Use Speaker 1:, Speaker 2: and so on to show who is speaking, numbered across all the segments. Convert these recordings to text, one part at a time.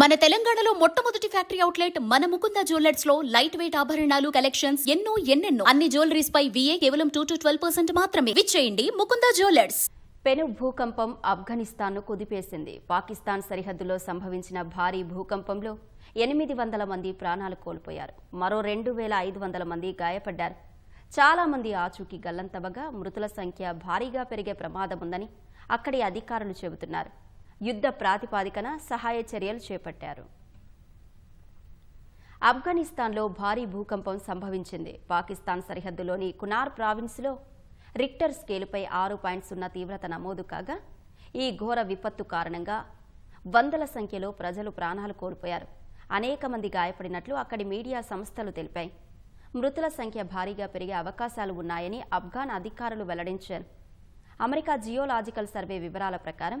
Speaker 1: మన తెలంగాణలో మొట్టమొదటి ఫ్యాక్టరీ అవుట్లెట్ మన ముకుంద జ్యువెలర్స్లో లైట్ వెయిట్ ఆభరణాలు కలెక్షన్స్ ఎన్నో ఎన్నెన్నో. అన్ని జ్యువెలరీస్ పై విఏ కేవలం టూ టు ట్వెల్వ్ పర్సెంట్ మాత్రమే. విచ్చేయండి ముకుంద జ్యువెలర్స్.
Speaker 2: పెను భూకంపం ఆఫ్ఘనిస్తాన్ను కుదిపేసింది. పాకిస్తాన్ సరిహద్దులో సంభవించిన భారీ భూకంపంలో ఎనిమిది వందల మంది ప్రాణాలు కోల్పోయారు. మరో రెండు వేల ఐదు వందల మంది గాయపడ్డారు. చాలా మంది ఆచూకీ గల్లంతవగా మృతుల సంఖ్య భారీగా పెరిగే ప్రమాదం ఉందని అక్కడి అధికారులు చెబుతున్నారు. యుద్ధ ప్రాతిపాదికన సహాయ చర్యలు చేపట్టారు. ఆఫ్ఘనిస్తాన్లో భారీ భూకంపం సంభవించింది. పాకిస్తాన్ సరిహద్దులోని కునార్ ప్రావిన్స్లో రిక్టర్ స్కేలుపై ఆరు పాయింట్ సున్నా తీవ్రత నమోదు కాగా ఈ ఘోర విపత్తు కారణంగా వందల సంఖ్యలో ప్రజలు ప్రాణాలు కోల్పోయారు. అనేక మంది గాయపడినట్లు అక్కడి మీడియా సంస్థలు తెలిపాయి. మృతుల సంఖ్య భారీగా పెరిగే అవకాశాలు ఉన్నాయని ఆఫ్ఘాన్ అధికారులు వెల్లడించారు. అమెరికా జియోలాజికల్ సర్వే వివరాల ప్రకారం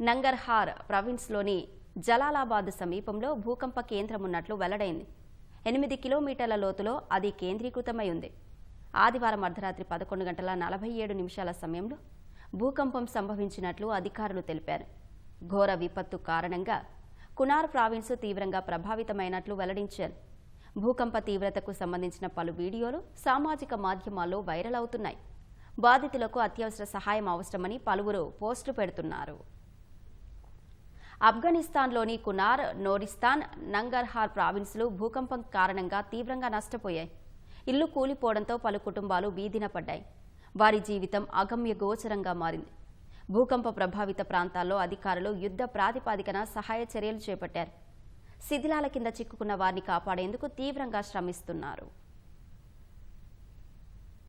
Speaker 2: నంగర్హార్ ప్రావిన్స్లోని జలాలాబాద్ సమీపంలో భూకంప కేంద్రం ఉన్నట్లు వెల్లడైంది. ఎనిమిది కిలోమీటర్ల లోతులో అది కేంద్రీకృతమై ఉంది. ఆదివారం అర్ధరాత్రి పదకొండు గంటల నలభై ఏడు నిమిషాల సమయంలో భూకంపం సంభవించినట్లు అధికారులు తెలిపారు. ఘోర విపత్తు కారణంగా కునార్ ప్రావిన్స్ తీవ్రంగా ప్రభావితమైనట్లు వెల్లడించారు. భూకంప తీవ్రతకు సంబంధించిన పలు వీడియోలు సామాజిక మాధ్యమాల్లో వైరల్ అవుతున్నాయి. బాధితులకు అత్యవసర సహాయం అవసరమని పలువురు పోస్టు పెడుతున్నారు. ఆఫ్ఘనిస్తాన్లోని కునార్ నోరిస్తాన్ నంగర్హార్ ప్రావిన్స్లు భూకంపం కారణంగా తీవ్రంగా నష్టపోయాయి. ఇల్లు కూలిపోవడంతో పలు కుటుంబాలు బీదిన పడ్డాయి. వారి జీవితం అగమ్య గోచరంగా మారింది. భూకంప ప్రభావిత ప్రాంతాల్లో అధికారులు యుద్ధ ప్రాతిపాదికన సహాయ చర్యలు చేపట్టారు. శిథిలాల కింద చిక్కుకున్న వారిని కాపాడేందుకు తీవ్రంగా శ్రమిస్తున్నారు.